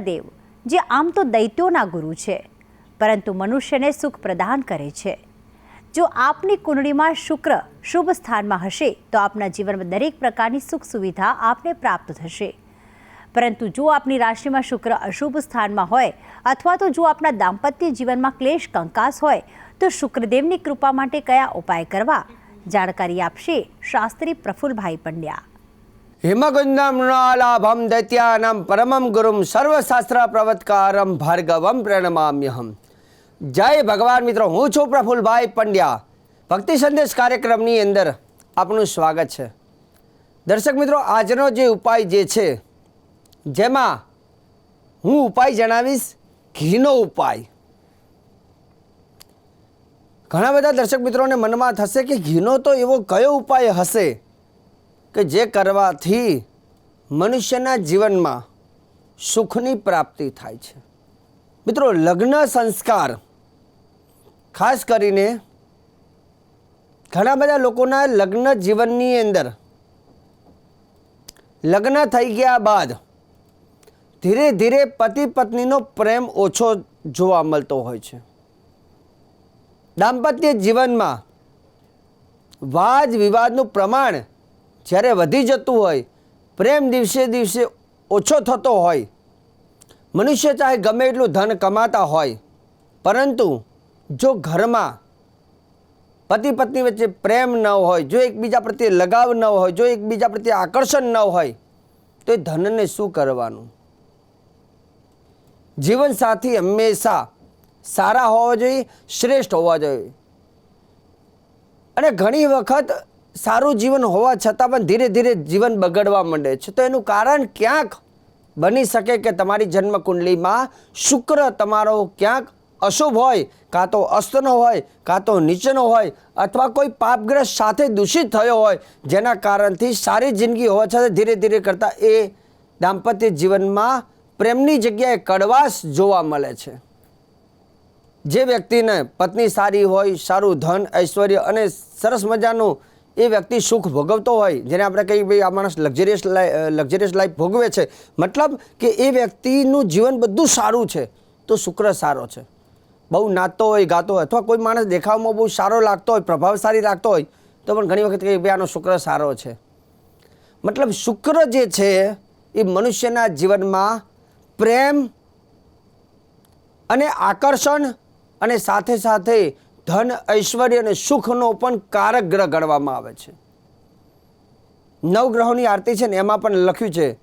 શુક્રદેવ જે આમ તો દૈત્યોના ગુરુ છે, પરંતુ મનુષ્યને સુખ પ્રદાન કરે છે. જો આપની કુંડળીમાં શુક્ર શુભ સ્થાનમાં હશે, તો આપના જીવનમાં દરેક પ્રકારની સુખ સુવિધા આપને પ્રાપ્ત થશે. પરંતુ જો આપની રાશિમાં શુક્ર અશુભ સ્થાનમાં હોય, અથવા તો જો આપના દાંપત્ય જીવનમાં ક્લેશ કંકાસ હોય, તો શુક્રદેવની કૃપા માટે કયા ઉપાય કરવા? જાણકારી આપશે શાસ્ત્રી પ્રફુલભાઈ પંડ્યા. હિમગુંદમ નૃણાલાભમ દૈત્યાનામ પરમમ ગુરુમ સર્વશાસ્ત્ર પ્રવત્કારમ ભાર્ગવમ પ્રણમામ્યહમ જય ભગવાન મિત્રો હું છું પ્રફુલભાઈ પંડ્યા ભક્તિ સંદેશ કાર્યક્રમની અંદર આપનું સ્વાગત છે દર્શક મિત્રો આજનો જે ઉપાય જે છે જેમાં હું ઉપાય જણાવીશ ઘીનો ઉપાય ઘણા બધા દર્શક મિત્રોને મનમાં થશે કે ઘીનો તો એવો કયો ઉપાય હશે કે જે કરવાથી મનુષ્યના જીવનમાં સુખની પ્રાપ્તિ થાય છે. મિત્રો, લગ્ન સંસ્કાર, ખાસ કરીને ઘણા બધા લોકોના લગ્ન જીવનની અંદર લગ્ન થઈ ગયા બાદ ધીરે ધીરે પતિ પત્નીનો પ્રેમ ઓછો જોવા મળતો હોય છે. દાંપત્ય જીવનમાં વાદ વિવાદનું પ્રમાણ જ્યારે વધી જતું હોય, પ્રેમ દિવસે દિવસે ઓછો થતો હોય. મનુષ્ય ચાહે ગમે એટલું ધન કમાતા હોય, પરંતુ જો ઘરમાં પતિ પત્ની વચ્ચે પ્રેમ ન હોય, જો એકબીજા પ્રત્યે લગાવ ન હોય, જો એકબીજા પ્રત્યે આકર્ષણ ન હોય, તો એ ધનને શું કરવાનું? જીવનસાથી હંમેશા સારા હોવા જોઈએ, શ્રેષ્ઠ હોવા જોઈએ. અને ઘણી વખત સારું જીવન હોવા છતાં પણ ધીરે ધીરે જીવન બગડવા માંડે છે. તો એનું કારણ ક્યાંક બની શકે કે તમારી જન્મ કુંડલીમાં શુક્ર તમારો ક્યાંક અશુભ હોય, કાં તો અસ્તનો હોય, કાં તો નીચેનો હોય, અથવા કોઈ પાપગ્રસ્ત સાથે દૂષિત થયો હોય, જેના કારણથી સારી જિંદગી હોવા છતાં ધીરે ધીરે કરતાં એ દાંપત્ય જીવનમાં પ્રેમની જગ્યાએ કડવાશ જોવા મળે છે. જે વ્યક્તિને પત્ની સારી હોય, સારું ધન, ઐશ્વર્ય અને સરસ મજાનું એ વ્યક્તિ સુખ ભોગવતો હોય, જેને આપણે કહીએ ભાઈ આ માણસ લક્ઝરિયસ લક્ઝરિયસ લાઈફ ભોગવે છે, મતલબ કે એ વ્યક્તિનું જીવન બધું સારું છે, તો શુક્ર સારો છે. બહુ નાતો હોય, ગાતો હોય, અથવા કોઈ માણસ દેખાવમાં બહુ સારો લાગતો હોય, પ્રભાવશાળી લાગતો હોય, તો પણ ઘણી વખત કહીએ ભાઈ આનો શુક્ર સારો છે. મતલબ શુક્ર જે છે, એ મનુષ્યના જીવનમાં પ્રેમ અને આકર્ષણ અને સાથે સાથે ધન, ઐશ્વર્ય અને સુખનો પણ કારક ગ્રહ ગણવામાં આવે છે. નવગ્રહોની આરતી છે ને, એમાં પણ લખ્યું છે,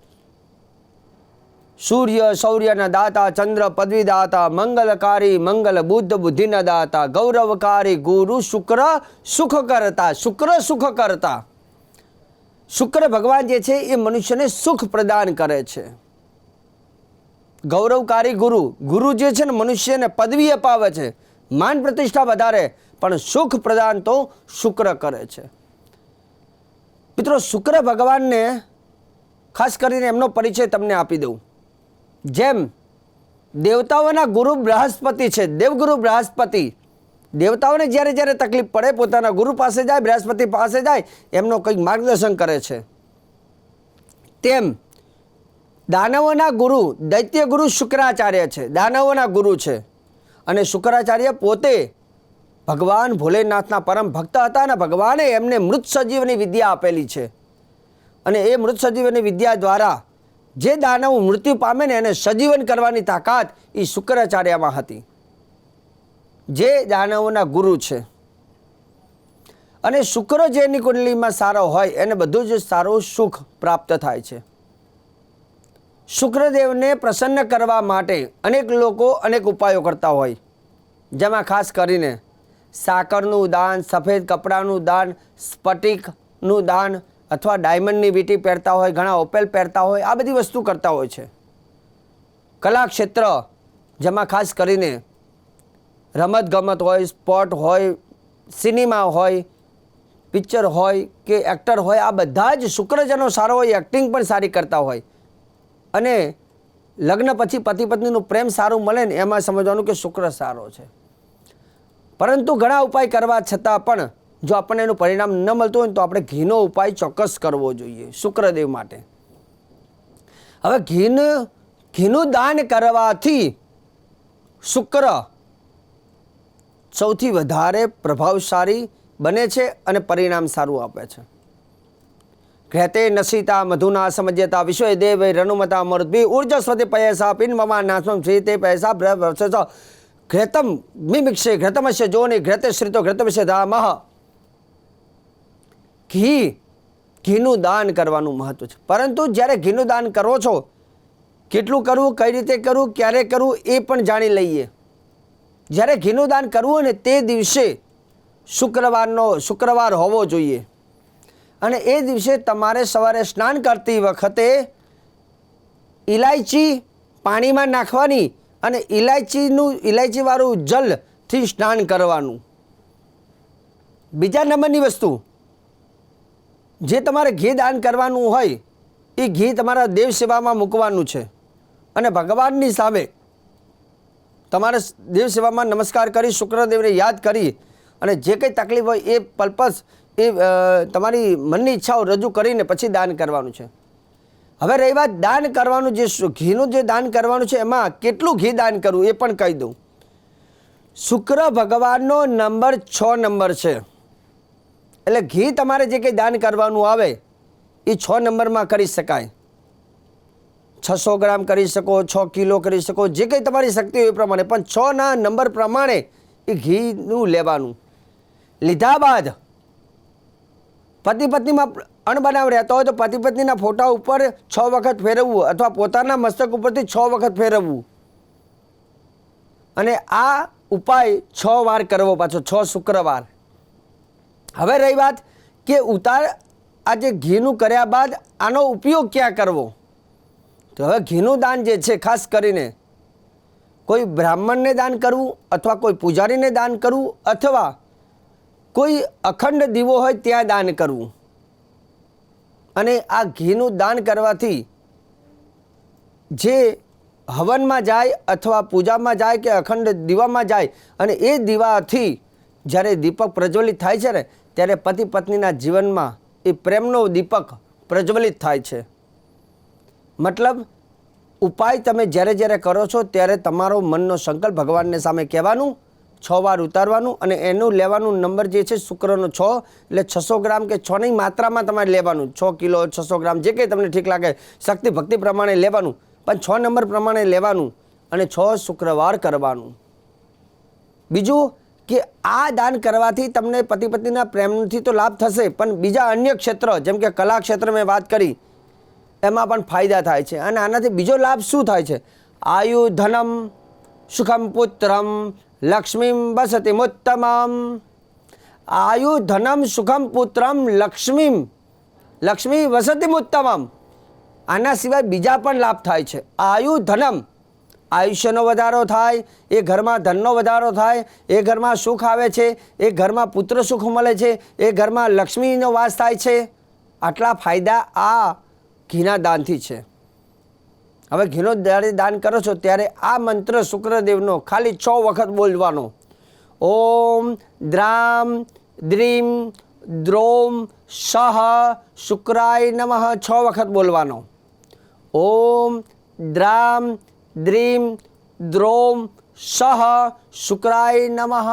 સૂર્ય, શૌર્યના દાતા, ચંદ્ર પદવીદાતા મંગલકારી, મંગલ બુદ્ધ, બુદ્ધિના દાતા, ગૌરવકારી, ગુરુ, શુક્ર સુખ કરતા શુક્ર સુખ કરતા શુક્ર ભગવાન જે છે, એ મનુષ્યને સુખ પ્રદાન કરે છે. ગૌરવકારી ગુરુ ગુરુ જે છે ને, મનુષ્યને પદવી અપાવે છે. માન પ્રતિષ્ઠા વધારે, પણ સુખ પ્રદાન તો શુક્ર કરે છે. મિત્રો, શુક્ર ભગવાનને ખાસ કરીને એમનો પરિચય તમને આપી દઉં. જેમ દેવતાઓના ગુરુ બૃહસ્પતિ છે, દેવગુરુ બૃહસ્પતિ. દેવતાઓને જ્યારે જ્યારે તકલીફ પડે, પોતાના ગુરુ પાસે જાય, બૃહસ્પતિ પાસે જાય, એમનો કંઈક માર્ગદર્શન કરે છે. તેમ દાનવોના ગુરુ, દૈત્ય ગુરુ શુક્રાચાર્ય છે, દાનવોના ગુરુ છે. અને શુક્રાચાર્ય પોતે ભગવાન ભોલેનાથના પરમ ભક્ત હતા અને ભગવાને એમને મૃત સજીવની વિદ્યા આપેલી છે. અને એ મૃત સજીવની વિદ્યા દ્વારા જે દાનવ મૃત્યુ પામે ને એને સજીવન કરવાની તાકાત એ શુક્રાચાર્યમાં હતી. જે દાનવોના ગુરુ છે. અને શુક્ર જેની કુંડલીમાં સારો હોય એને બધું જ સારું સુખ પ્રાપ્ત થાય છે. શુક્રદેવને પ્રસન્ન કરવા માટે અનેક લોકો અનેક ઉપાયો કરતા હોય. જેમાં ખાસ કરીને સાકરનું દાન, સફેદ કપડાનું દાન, સ્ફટિકનું દાન અથવા ડાયમંડની વીંટી પહેરતા હોય, ઘણા ઓપેલ પહેરતા હોય, આ બધી વસ્તુ કરતા હોય છે. કલા ક્ષેત્ર જેમાં ખાસ કરીને રમત ગમત હોય, સ્પોર્ટ હોય, સિનેમા હોય, પિક્ચર હોય કે એક્ટર હોય, આ બધા જ શુક્રજનો સારો હોય, એક્ટિંગ પણ સારી કરતા હોય. અને લગ્ન પછી પતિ પત્નીનું પ્રેમ સારું મળે ને એમાં સમજવાનું કે શુક્ર સારો છે. પરંતુ ઘણા ઉપાય કરવા છતાં પણ જો આપણને એનું પરિણામ ન મળતું હોય તો આપણે ઘીનો ઉપાય ચોક્કસ કરવો જોઈએ શુક્રદેવ માટે. હવે ઘીન, ઘીનું દાન કરવાથી શુક્ર સૌથી વધારે પ્રભાવશાળી બને છે અને પરિણામ સારું આપે છે. મધુના સમજ્યતા વિશ્વ દેવ રનુમતા મરુદ્ભી પૈસા પિન મમા નાસ્મમ શ્રી તે પૈસા બ્રહ્મ ઘ્રેતમ મિમિક્ષે ઘ્રતમસ્ય જોની ઘ્રેતે શ્રીતો ઘ્રતમસ્ય ધામહ ઘી, ઘીનું દાન કરવાનું મહત્વ છે. પરંતુ જ્યારે ઘીનું દાન કરો છો, કેટલું કરવું કઈ રીતે કરવું ક્યારે કરવું એ પણ જાણી લઈએ. જ્યારે ઘીનું દાન કરવું હોય ને તે દિવસે શુક્રવારનો, શુક્રવાર હોવો જોઈએ. અને એ દિવસે તમારે સવારે સ્નાન કરતી વખતે ઇલાયચી પાણીમાં નાખવાની અને ઇલાયચીનું ઇલાયચીવાળું જલથી સ્નાન કરવાનું. બીજા નંબરની વસ્તુ, જે તમારે ઘી દાન કરવાનું હોય, એ ઘી તમારા દેવ સેવામાં મૂકવાનું છે. અને ભગવાનની સામે તમારે દેવ સેવામાં નમસ્કાર કરી, શુક્રદેવને યાદ કરી અને જે કંઈ તકલીફ હોય એ પર્પસ એ તમારી મનની ઈચ્છાઓ રજૂ કરીને પછી દાન કરવાનું છે. હવે રહી વાત દાન કરવાનું જે ઘીનું જે દાન કરવાનું છે એમાં કેટલું ઘી દાન કરવું એ પણ કહી દઉં. શુક્ર ભગવાનનો નંબર છ નંબર છે. એટલે ઘી તમારે જે કંઈ દાન કરવાનું આવે, એ છ નંબરમાં કરી શકાય. છસો ગ્રામ કરી શકો, છ કિલો કરી શકો, જે કંઈ તમારી શક્તિ હોય એ પ્રમાણે. પણ છ નંબર પ્રમાણે એ ઘીનું લેવાનું. લીધા બાદ પતિ પત્નીમાં અણબનાવ રહેતો હોય તો પતિ પત્નીના ફોટા ઉપર છ વખત ફેરવવું અથવા પોતાના મસ્તક ઉપરથી છ વખત ફેરવવું. અને આ ઉપાય છ વાર કરવો પાછો, છ શુક્રવાર. હવે રહી વાત કે ઉતાર આ જે ઘીનું કર્યા બાદ આનો ઉપયોગ ક્યાં કરવો? તો હવે ઘીનું દાન જે છે, ખાસ કરીને કોઈ બ્રાહ્મણને દાન કરવું અથવા કોઈ પૂજારીને દાન કરવું અથવા કોઈ અખંડ દીવો હોય ત્યાં દાન કરવું. અને આ ઘીનું દાન કરવાથી જે હવનમાં જાય અથવા પૂજામાં જાય કે અખંડ દીવામાં જાય અને એ દીવાથી જ્યારે દીપક પ્રજ્વલિત થાય છે ને, ત્યારે પતિ પત્નીના જીવનમાં એ પ્રેમનો દીપક પ્રજ્વલિત થાય છે. મતલબ, ઉપાય તમે જ્યારે જ્યારે કરો છો ત્યારે તમારો મનનો સંકલ્પ ભગવાનને સામે કહેવાનું છ વાર ઉતારવાનું અને એનું લેવાનું નંબર જે છે શુક્રનો છ, એટલે છસો ગ્રામ કે છની માત્રામાં તમારે લેવાનું. છ કિલો, છસો ગ્રામ, જે કંઈ તમને ઠીક લાગે, શક્તિ ભક્તિ પ્રમાણે લેવાનું. પણ છ નંબર પ્રમાણે લેવાનું અને છ શુક્રવાર કરવાનું. બીજું કે આ દાન કરવાથી તમને પતિ પત્નીના પ્રેમથી તો લાભ થશે, પણ બીજા અન્ય ક્ષેત્ર, જેમ કે કલા ક્ષેત્ર મેં વાત કરી, એમાં પણ ફાયદા થાય છે. અને આનાથી બીજો લાભ શું થાય છે? આયુ ધનમ, સુખમ પુત્રમ લક્ષ્મીમ આયુ ધનમ સુખમ પુત્રમ લક્ષ્મીમ લક્ષ્મી વસતી મુત્તમમ આના સિવાય બીજા પણ લાભ થાય છે. આયુ ધનમ આયુષ્યનો વધારો થાય, એ ઘરમાં ધનનો વધારો થાય, એ ઘરમાં સુખ આવે છે, એ ઘરમાં પુત્ર સુખ મળે છે, એ ઘરમાં લક્ષ્મીનો વાસ થાય છે. આટલા ફાયદા આ ઘીના દાનથી છે. હવે ઘીનો જ્યારે દાન કરો છો ત્યારે આ મંત્ર શુક્રદેવનો ખાલી છ વખત બોલવાનો. ઓમ દ્રામ દ્રીમ દ્રોમ સહ શુક્રાય નમઃ છ વખત બોલવાનો. ઓમ દ્રામ દ્રીમ દ્રોમ સહ શુક્રાય નમઃ.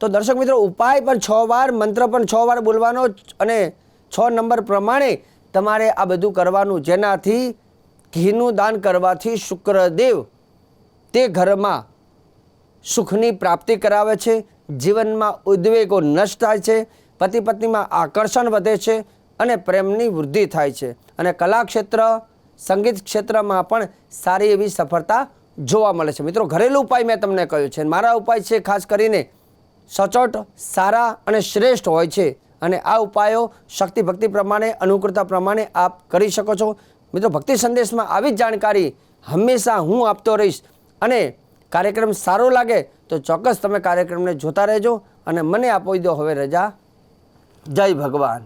તો દર્શક મિત્રો, ઉપાય પણ છ વાર, મંત્ર પણ છ વાર બોલવાનો અને છ નંબર પ્રમાણે તમારે આ બધું કરવાનું જેનાથી ઘીનું દાન કરવાથી શુક્રદેવ તે ઘરમાં સુખની પ્રાપ્તિ કરાવે છે, જીવનમાં ઉદ્વેગો નષ્ટ થાય છે, પતિ પત્નીમાં આકર્ષણ વધે છે અને પ્રેમની વૃદ્ધિ થાય છે. અને કલા ક્ષેત્ર સંગીત ક્ષેત્રમાં પણ સારી એવી સફળતા જોવા મળે છે. મિત્રો, ઘરેલું ઉપાય મેં તમને કહ્યું છે. મારા ઉપાય છે ખાસ કરીને સચોટ, સારા અને શ્રેષ્ઠ હોય છે. અને આ ઉપાયો શક્તિ ભક્તિ પ્રમાણે, અનુકૂળતા પ્રમાણે આપ કરી શકો છો. મિત્રો, ભક્તિ સંદેશમાં આવી જ જાણકારી હંમેશા હું આપતો રહીશ અને કાર્યક્રમ સારો લાગે તો ચોક્કસ તમે કાર્યક્રમને જોતા રહેજો અને મને આપો દો હવે રજા. જય ભગવાન.